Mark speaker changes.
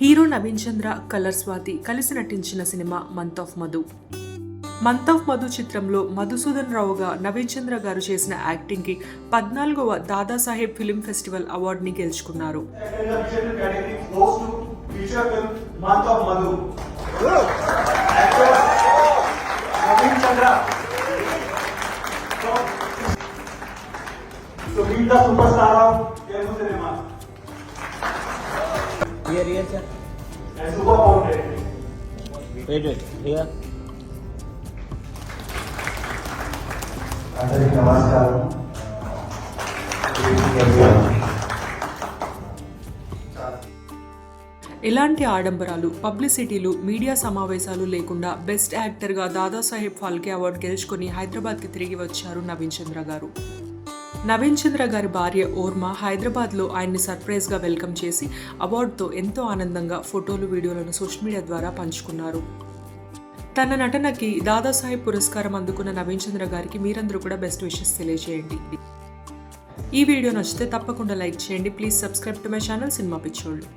Speaker 1: Hero Naveen Chandra colour Swathi కలిసి నటించిన cinema month of Madhu month of Madhu చిత్రంలో మధుసూదన్ రావుగా నవీన్ చంద్ర గారు చేసిన యాక్టింగ్కి పద్నాలుగవ దాదాసాహెబ్ ఫిలిం ఫెస్టివల్ అవార్డుని గెలుచుకున్నారు
Speaker 2: Here, here, sir.
Speaker 3: and super fountain.
Speaker 2: Wait, wait. Here.
Speaker 3: అందరికి నమస్కారం
Speaker 1: ఎలాంటి ఆడంబరాలు పబ్లిసిటీలు మీడియా సమావేశాలు లేకుండా బెస్ట్ యాక్టర్గా దాదాసాహెబ్ ఫాల్కే అవార్డు గెలుచుకొని హైదరాబాద్కి తిరిగి వచ్చారు నవీన్ చంద్ర గారు నవీన్ చంద్ర గారి భార్య ఓర్మ హైదరాబాద్లో ఆయన్ని సర్ప్రైజ్గా వెల్కమ్ చేసి అవార్డుతో ఎంతో ఆనందంగా ఫోటోలు వీడియోలను సోషల్ మీడియా ద్వారా పంచుకున్నారు. తన నటనకి దాదాసాహెబ్ పురస్కారం అందుకున్న నవీన్ చంద్ర గారికి మీరందరూ కూడా బెస్ట్ విషెస్ తెలియజేయండి. ఈ వీడియో నచ్చితే తప్పకుండా లైక్ చేయండి. Please subscribe to my channel cinema పిచ్చోళ్ళు.